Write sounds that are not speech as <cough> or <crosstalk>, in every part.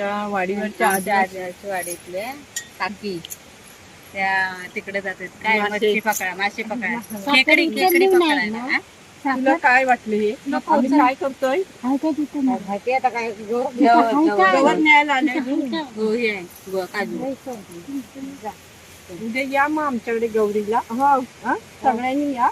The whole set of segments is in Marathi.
आमच्या वाडीवरच्या आमच्या आजी आजूबाजूच्या वाडीतले काकी. त्या तिकडे जातात. काय मासे. मच्छी पकडा मासे पकडा खेकडी खेकडी पकडायला. हा? तुला काय वाटलं हे? आम्ही काय करतोय? माहिती आता काय गो- गवत- गवत- गवत न्यायला आले गो- हे आहे, गो- काजू उद्या या मग आमच्याकडे गौरीला. हो हा? सगळ्यांनी या.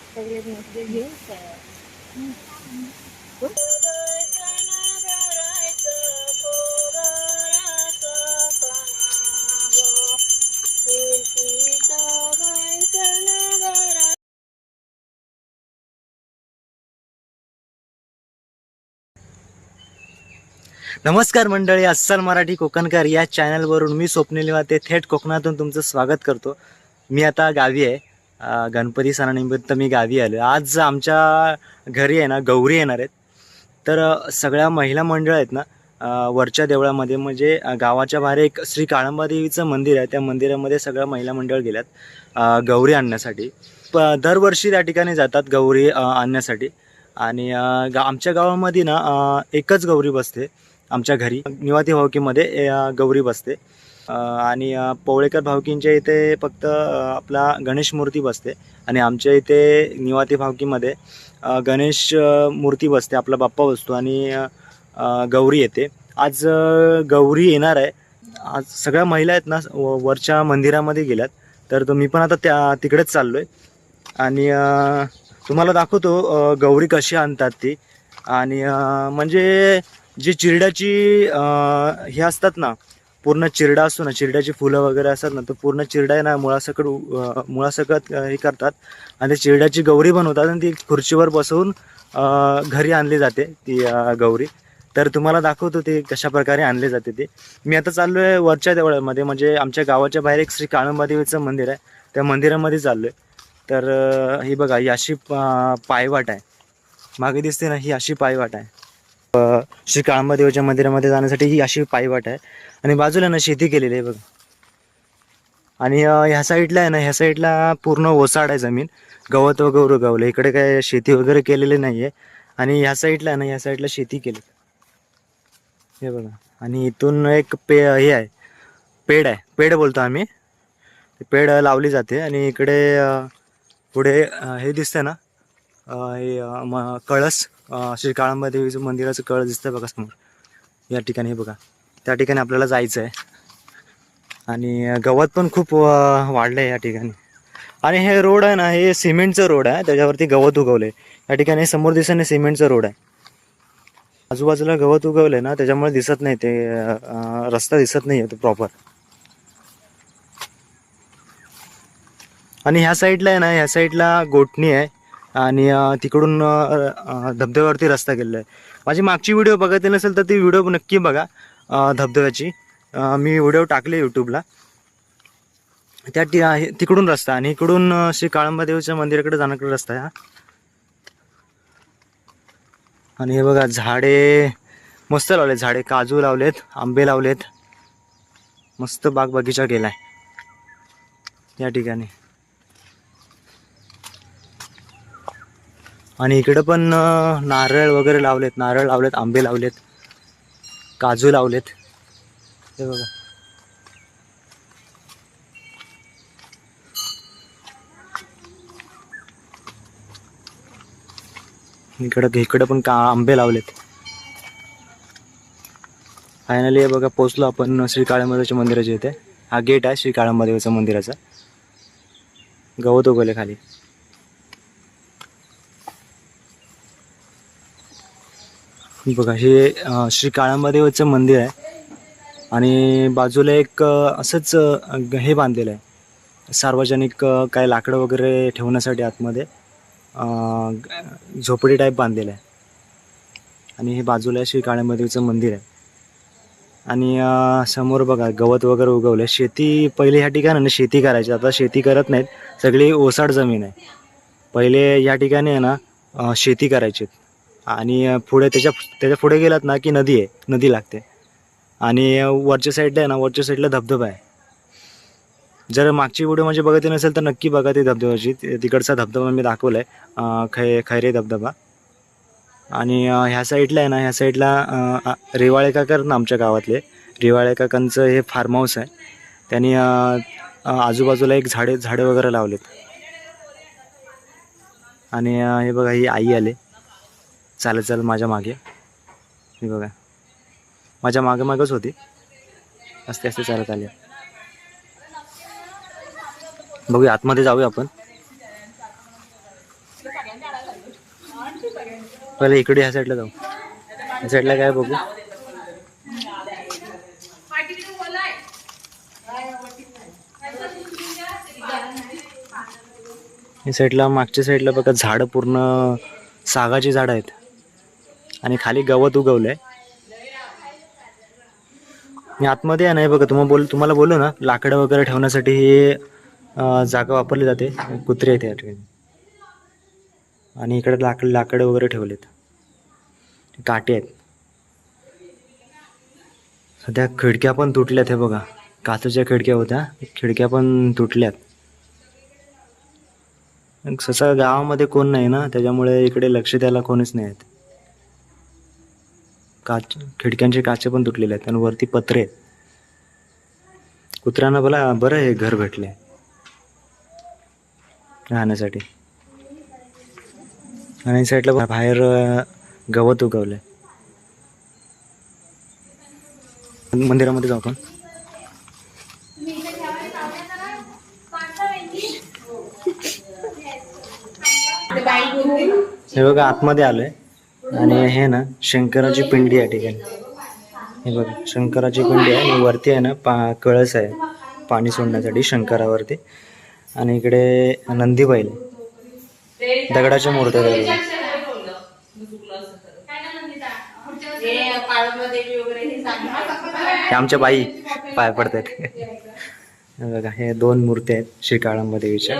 नमस्कार मंडळी अस्सल मराठी कोकणकार या चॅनलवरून मी स्वप्नील वाते थेट कोकणातून तुमचं स्वागत करतो. मी आता गावी आहे. गणपती सणानिमित्त मी गावी आलो आज आमच्या घरी आहे ना गौरी येणार आहेत. तर सगळ्या महिला मंडळ आहेत ना वरच्या देवळामध्ये म्हणजे गावाच्या बाहेर एक श्री काळंबा देवीचं मंदिर आहे. त्या मंदिरामध्ये सगळ्या महिला मंडळ गेल्यात गौरी आणण्यासाठी. प दरवर्षी त्या ठिकाणी जातात गौरी आणण्यासाठी. आणि गा आमच्या गावामध्ये ना एकच गौरी बसते. आमच्या घरी. निवाती भावकीमध्ये गौरी बसते. आणि पवळेकर भावकींच्या इथे फक्त आपला गणेश मूर्ती बसते. आणि आमच्या इथे निवाती भावकीमध्ये गणेश मूर्ती बसते आपला बाप्पा बसतो आणि गौरी येते. आज गौरी येणार आहे. आज सगळ्या महिला आहेत ना व- वरच्या मंदिरामध्ये गेल्यात. तर तो मी पण आता त्या तिकडेच चाललो आहे आणि तुम्हाला दाखवतो गौरी कशी आणतात ती. आणि म्हणजे जी चिरड्याची हे असतात ना पूर्ण चिरडा असतो ना चिरड्याची फुलं वगैरे असतात ना तर पूर्ण चिरडा आहे ना मुळासकट मुळासकट हे करतात. आणि चिरड्याची गौरी बनवतात आणि ती खुर्चीवर बसवून घरी आणली जाते ती गौरी. तर तुम्हाला दाखवतो ते कशा प्रकारे आणले जाते ते. मी आता चाललो आहे वरच्या देवळामध्ये म्हणजे आमच्या गावाच्या बाहेर एक श्री काळंबादेवीचं मंदिर आहे. त्या मंदिरामध्ये चाललो आहे तर ही बघा ही अशी पायवाट आहे. मागे दिसते ना ही अशी पायवाट आहे. श्री काळंबादेवीच्या मंदिरामध्ये जाण्यासाठी ही अशी पायवाट आहे. आणि बाजूला ना शेती केलेली आहे बघा. आणि ह्या साईडला आहे ना ह्या साईडला पूर्ण ओसाड आहे जमीन. गवत वगैरे उगवलं इकडे काय शेती वगैरे केलेली नाही आहे आणि ह्या साईडला आहे ना ह्या साईडला शेती केली. हे बघा. आणि इथून एक पे हे आहे. पेड आहे. पेड बोलतो आम्ही. पेड लावली जाते. आणि इकडे पुढे हे दिसतं ना हे कळस. श्री काळंबा देवीचं मंदिराचं कळ दिसतंय बघा समोर. या ठिकाणी हे बघा. त्या ठिकाणी आपल्याला जायचं आहे आणि गवत पण खूप वाढलं आहे या ठिकाणी. आणि हे रोड आहे ना हे सिमेंटचं रोड आहे. त्याच्यावरती गवत उगवलं आहे या ठिकाणी समोर दिसणे सिमेंटचं रोड आहे. आजूबाजूला गवत उगवलंय ना त्याच्यामुळे दिसत नाही ते रस्ता दिसत नाही आहे तो प्रॉपर आणि ह्या साईडला आहे ना ह्या साईडला गोठणी आहे. आणि तिकडून धबधब्यावरती रस्ता गेलेला आहे. माझी मागची व्हिडिओ बघत नसेल तर ती व्हिडिओ नक्की बघा धबधब्याची. मी व्हिडिओ टाकले यूट्यूबला त्या टी तिकडून रस्ता आणि इकडून श्री काळंबादेवीच्या मंदिराकडे जाण्याकडे रस्ता आहे हा. आणि हे बघा झाडे मस्त लावले झाडे. काजू लावलेत आंबे लावलेत. मस्त बाग बगीचा केलाय. या ठिकाणी. आणि इकडं पण नारळ वगैरे लावलेत नारळ लावलेत आंबे लावलेत काजू लावलेत. हे बघा. इकडं इकडं पण का आंबे लावलेत. फायनली हे बघा पोचलो आपण श्री काळंबादेवीच्या मंदिराच्या इथे. हा गेट आहे श्री काळंबादेवीच्या मंदिराचा. गवत उगवले खाली. बघा हे श्री काळंबादेवीचं मंदिर आहे. आणि बाजूला एक असंच हे बांधलेलं आहे. सार्वजनिक काही काय लाकडं वगैरे ठेवण्यासाठी आतमध्ये झोपडी टाईप बांधलेलं आहे. आणि हे बाजूला श्री काळंबादेवीचं मंदिर आहे. आणि समोर बघा गवत वगैरे उगवलं शेती पहिले ह्या ठिकाणी ना शेती करायची. आता शेती करत नाहीत. सगळी ओसाड जमीन आहे. पहिले या ठिकाणी आहे ना शेती करायची आणि पुढे त्याच्या त्याच्या पुढे गेलात ना की नदी आहे नदी लागते. आणि वरच्या साईडला आहे ना वरच्या साईडला धबधबा आहे. जर मागची व्हिडिओ म्हणजे बघत नसेल तर नक्की बघा ते धबधब्याची. तिकडचा धबधबा मी दाखवला आहे खै खैरे धबधबा. आणि ह्या साईडला आहे ना ह्या साईडला अं, रेवाळे काकर ना आमच्या गावातले. रिवाळे काकांचं हे फार्म हाऊस आहे. त्यांनी आजूबाजूला एक झाडे झाडे वगैरे लावलेत. आणि हे बघा ही आई आले. चालत चालत माझ्या मागे. मी बघा. माझ्या मागे मागच होती. असते असते चालत आले. बघूया आतमध्ये जाऊया आपण. पहिले इकडे ह्या साईडला जाऊ. ह्या साईडला काय बघू? या साईडला मागच्या साईडला बघा झाडं पूर्ण सागाची झाडं आहेत. आणि खाली गवत उगवलंय. मी आतमध्ये आहे नाही बघा तुम्हाला बोल तुम्हाला बोलू ना लाकडं वगैरे ठेवण्यासाठी हे जागा वापरली जाते. कुत्रे आहेत या ठिकाणी. आणि इकडे लाकड लाकडं वगैरे ठेवलेत. काटे आहेत. सध्या खिडक्या पण तुटल्यात हे बघा. काचेच्या खिडक्या होत्या. खिडक्या पण तुटल्यात. ससा गावामध्ये कोण नाही ना त्याच्यामुळे इकडे लक्ष द्यायला कोणीच नाही आहेत. काच खिडक्यांचे काचे पण तुटलेले आहेत आणि वरती पत्रे आहेत. कुत्र्यांना बोला बरं हे घर भेटले राहण्यासाठी. आणि साईडला बाहेर गवत उगवलंय. मंदिरामध्ये जाऊ आपण. हे बघा आतमध्ये आलोय. आणि हे ना शंकराची पिंडी आहे ठिकाणी. हे बघा शंकराची पिंडी आहे. आणि वरती आहे ना पा कळस आहे. पाणी सोडण्यासाठी शंकरावरती. आणि इकडे नंदी बैल. दगडाच्या मूर्त्या. हे आमच्या बाई पाय पडतात. बघा हे दोन मूर्ती आहेत श्री काळंबा देवीच्या.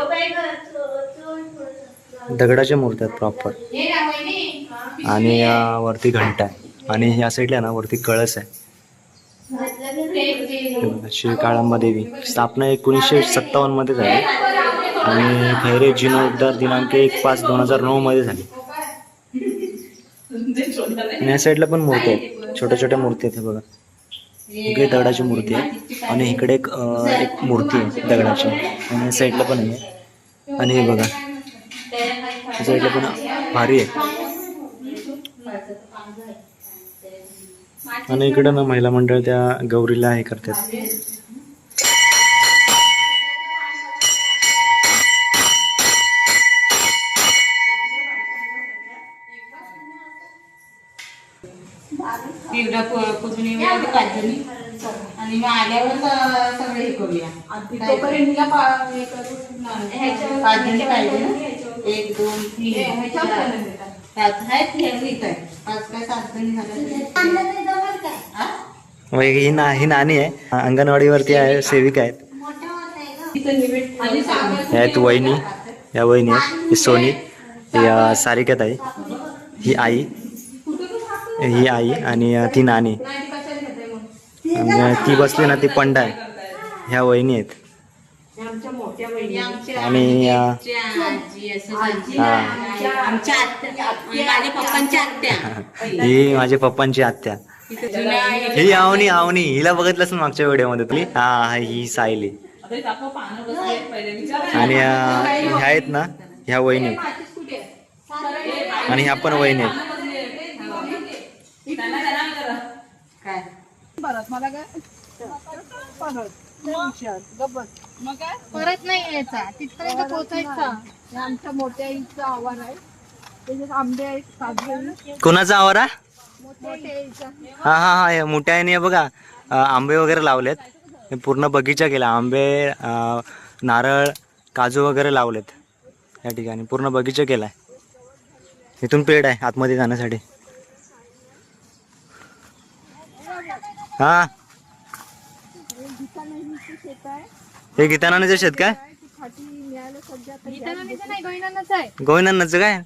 दगडाच्या मूर्त्या आहेत प्रॉपर आणि वरती घंटा आहे. आणि या साईडला ना वरती कळस आहे. श्री काळंबा देवी. स्थापना एकोणीसशे सत्तावन्नमध्ये झाली. आणि खैरे जीर्णोद्धार दिनांक एक पाच दोन हजार नऊ मध्ये झाली. आणि या साईडला पण मूर्ती आहेत. छोट्या छोट्या मूर्ती आहेत हे बघा. इकडे दगडाची मूर्ती आहे. आणि इकडे एक एक मूर्ती आहे दगडाची. आणि या साईडला पण आहे. आणि हे बघा. साईडला पण भारी आहे. आणि इकडं ना महिला मंडळ त्या गौरीला हे करतात. पुजून येऊया पाचजणी आणि मग आल्यावर सगळे हे करूया. पाहिजे ना. एक दोन तीन. आहेत हे पाच काय सात जणी? मग ही ना ही नानी आहे. अंगणवाडीवरती आहे सेविका आहेत. या आहेत वहिनी या वहिनी आहेत. ही सोनी अं, सारिकात आहे. ही आई ही आई आणि ती नानी ती बसली ना ती पंडा आहे. ह्या वहिनी आहेत. आणि हा. माझ्या <laughs> ही पप्पांची आत्या. ही आवनी आवनी. हिला बघितलंस ना मागच्या व्हिडिओमध्ये तुला हा हा, सायली. आणि ह्या आहेत ना ह्या वहिनी. आणि ह्या पण वहिनी परत मला काय? परत. नाही हुशार. गप्पच. मग काय? परत नाही यायचा. तिथपर्यंत पोहोचायचा. आमच्या मोठ्या आईचं आव्हान आहे. त्याच्यात आंबे आहेत कोणाचा आवरा आईचं हा हा हा हे मोठ्या आईने बघा आंबे वगैरे लावलेत. पूर्ण बगीचा केला. आंबे नारळ काजू वगैरे लावलेत या ठिकाणी. पूर्ण बगीचा केलाय. इथून पेड आहे आतमध्ये जाण्यासाठी. हा. आहे हे गीतानाचं शेत काय? आहे. गोविंदांनाचं काय?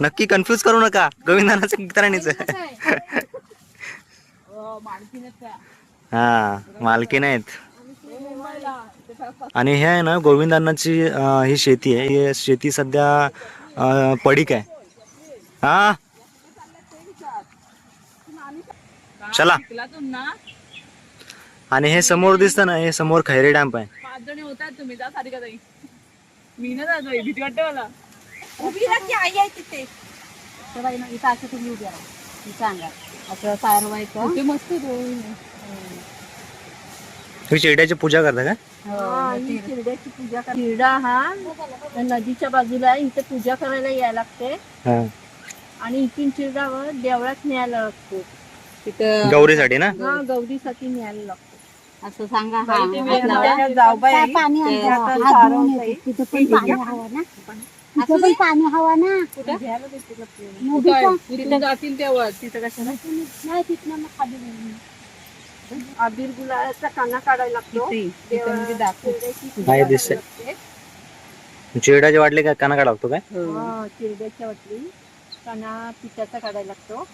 नक्की कन्फ्यूज करू नका. गोविंदानाचं गीताराणीचं <laughs> <laughs> आहे. हा मालकी नाहीत आणि हे आहे ना गोविंदांनाची ही शेती आहे. ही शेती सध्या पडीक आहे. हा? चला. आणि हे समोर दिसतं ना हे समोर खैरे डॅम्प आहे. उभी राहा की आई आहे तिथे? तेव्हा इथं इथं असं तुम्ही उभी राहा. मी सांगा असं सारवायचं ते मस्त रोड तुम्ही चिरड्याची पूजा करता का? हा, शिरड्याची पूजा कर शिरडा हा नदीच्या बाजूला आहे इथे पूजा करायला यायला लागते. हा. आणि इथून शिरडावर देवळात न्यायला लागतो. तिथं गौरीसाठी ना? हा गौरीसाठी न्यायला लागतो. असं सांगा. हा वेळ लावायला जाऊबाई. पाणी हात धुवून. तिथं पण पाणी हवं ना. तिथं पण पाणी हवं ना कुठं? नदीचं? तिथे जातील तेव्हा तिथं कशाला नाही तिथनं मग खाली जाऊन. अबीर गुलाबाचा काना काढायला लागतो तिथं मी दाखव शिरड्याची पूजा नाही करायला दिसतंय. लागते. चिरड्याचे वाटले का काना काढा लागतो काय हा, चिरड्याच्या वाटली काना पिठाचा काढायला लागतो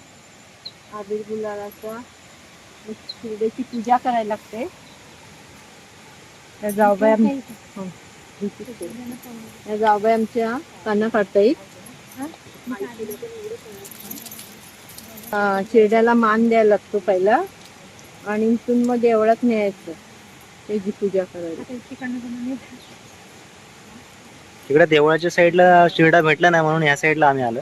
अबीर गुलाबाचा मग शिरड्याची पूजा करायला लागते त्या जाऊबाई आम- हं. त्या जाऊबाई आमच्या काना काढता चिरड्याला मान द्यायला लागतो पहिला. आणि इथून मग देवळात न्यायचं. त्याची पूजा करायला. तिकडे देवळाच्या साईडला शिरडा भेटला नाही म्हणून ह्या साईडला आम्ही आलो.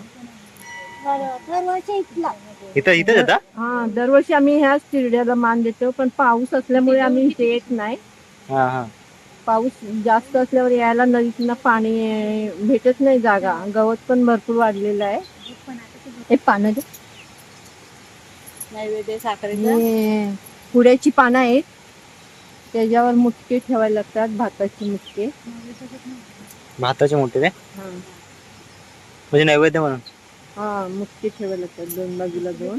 इथं येता? हा दरवर्षी आम्ही ह्याच चिरड्याला मान देतो पण पाऊस असल्यामुळे आम्ही इथे येत नाही. हा हा. पाऊस जास्त असल्यावर यायला नदीतनं पाणी भेटत नाही जागा. गवत पण भरपूर वाढलेलं आहे. हे पानं दे. नैवेद्य साखरेचं? हे पुड्याची पानं आहेत. त्याच्यावर मुटके ठेवायला लागतात भाताचे मुटके. भाताचे मोठे काय? म्हणजे नैवेद्य म्हणून? हा मुटके ठेवायला लागतात दोन बाजूला दोन.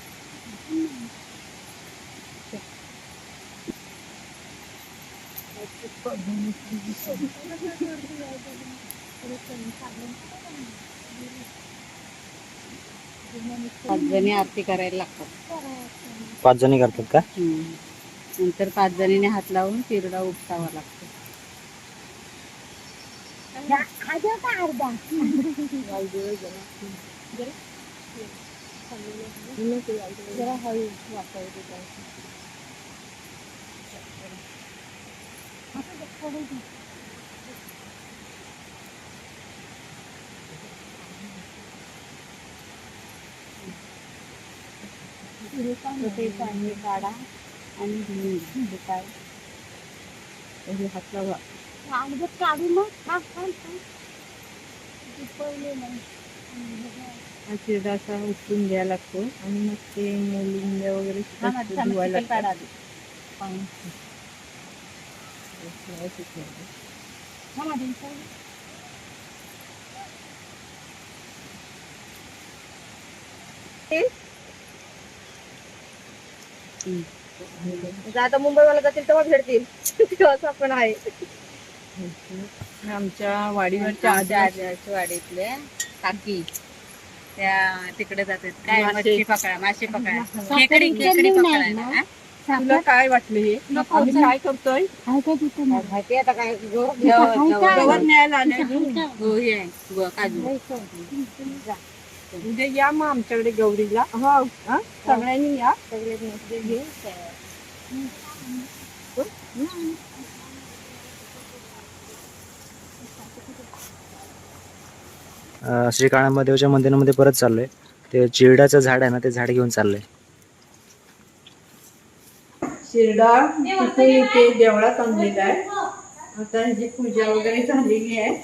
पाच जणी आरती करायला लागतात. पाच जणी करतात का? हम्म. नंतर पाच जणीने हात लावून चिरडा उपसावा लागतो. ते पाणी काढा आणि धुवून घ्या. काय हात लावा. चिरडा असा उचलून घ्यायला लागतो. आणि मग ते मुलिंब्या वगैरे धुवायला. पाणी. आता मुंबईवाला जातील तेव्हा भेटतील तेव्हाच आपण आहे आमच्या वाडीवरच्या आमच्या आदिवासी वाडीतले काकी त्या तिकडे जातात काय मासे. मच्छी पकडा मासे पकडा खेकडी खेकडी पकडायला हा? तुला काय वाटलं हे आम्ही काय करतोय माहिती आता काय गो- गवत- गवत- गवत न्यायला आले गो हे आहे, गो- काजू उद्या या मग आमच्याकडे गौरीला. हो हा? सगळ्यांनी या. अं, श्री काळांबादेवच्या मंदिरामध्ये परत चाललोय. ते चिरड्याचं झाड आहे ना ते झाड घेऊन चाललंय. शिरडा तिथे इथे देवळात आणलेला आहे. आता ह्याची पूजा वगैरे झालेली आहे.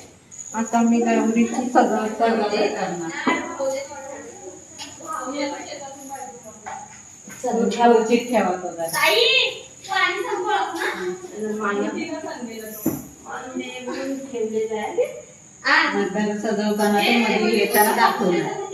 आता मी गौरीची सजावट करते वरतीच ठेवा. नंतर सजवताना ते मध्ये येताना दाखवलं.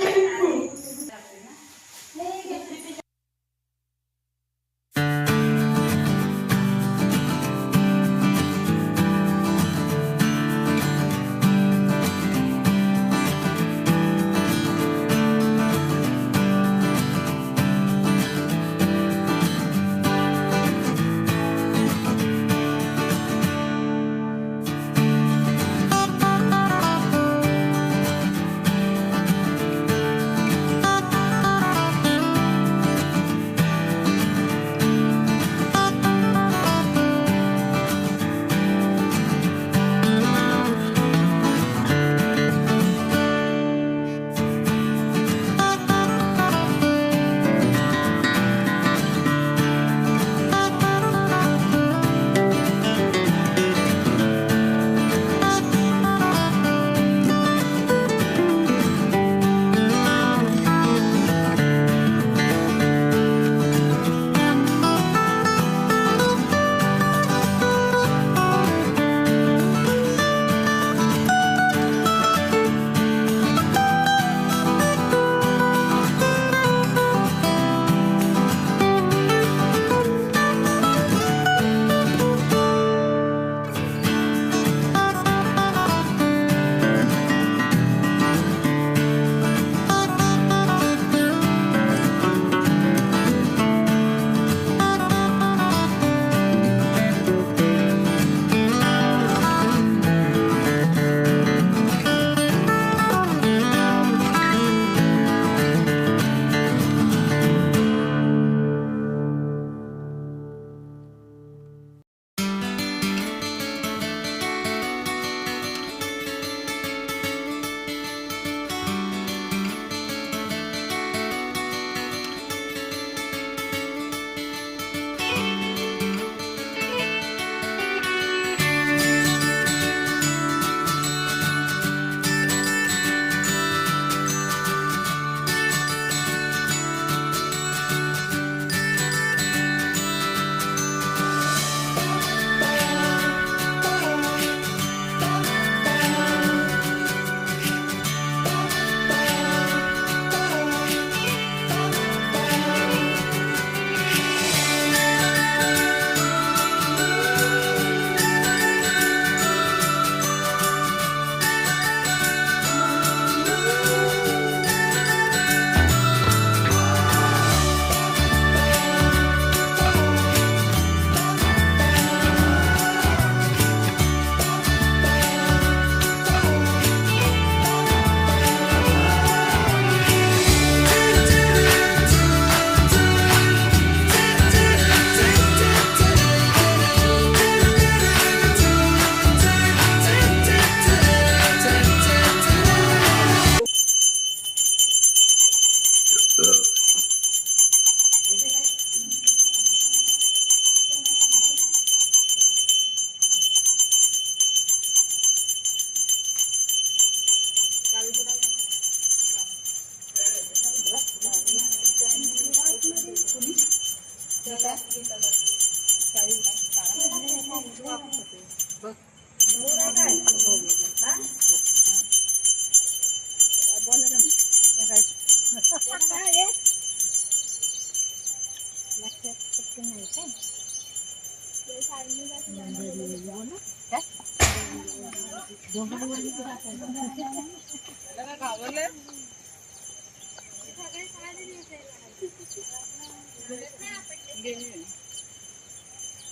लक्षात शक्य नाही काय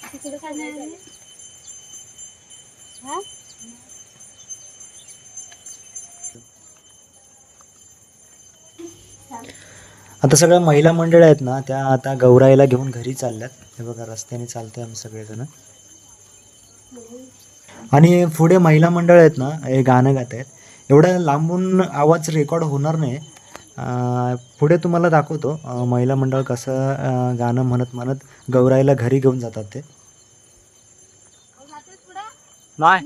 तिकडे काय नाही हा? आता सगळ्या महिला मंडळ आहेत ना त्या आता गौराईला घेऊन घरी चालल्यात. हे बघा रस्त्याने चालतोय आम्ही सगळेजण. आणि पुढे महिला मंडळ आहेत ना हे गाणं गात आहेत. एवढ्या लांबून आवाज रेकॉर्ड होणार नाही. पुढे तुम्हाला दाखवतो महिला मंडळ कसं गाणं म्हणत म्हणत गौराईला घरी घेऊन जातात ते. नाही.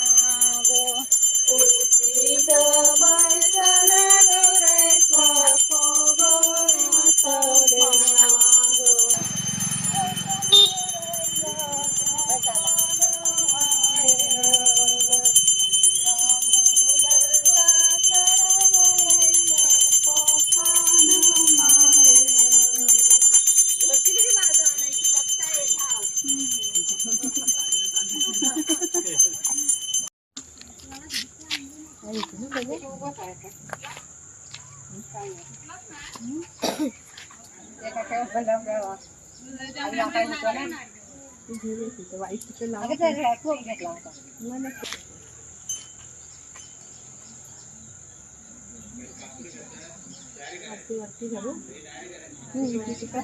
मग वरती वरती घालू दुसरं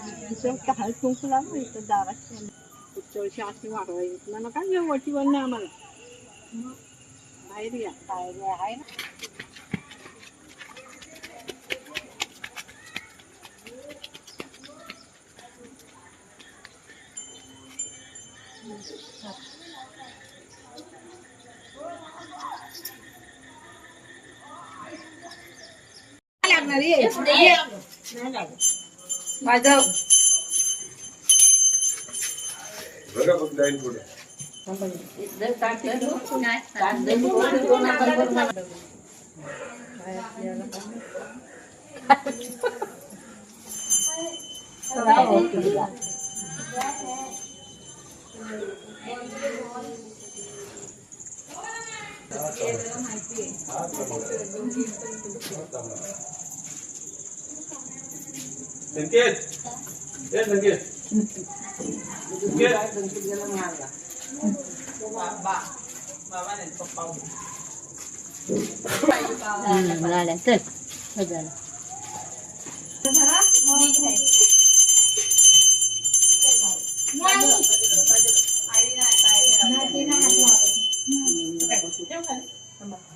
काय जाऊ बघा फक्त लाईन पुढे माहिती संकेत ए संकेत संकेत तो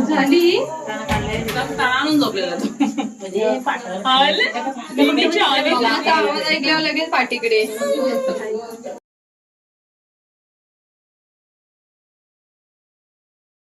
झाली लागेल. आवाज ऐकल्यावर लगेच पाठीकडे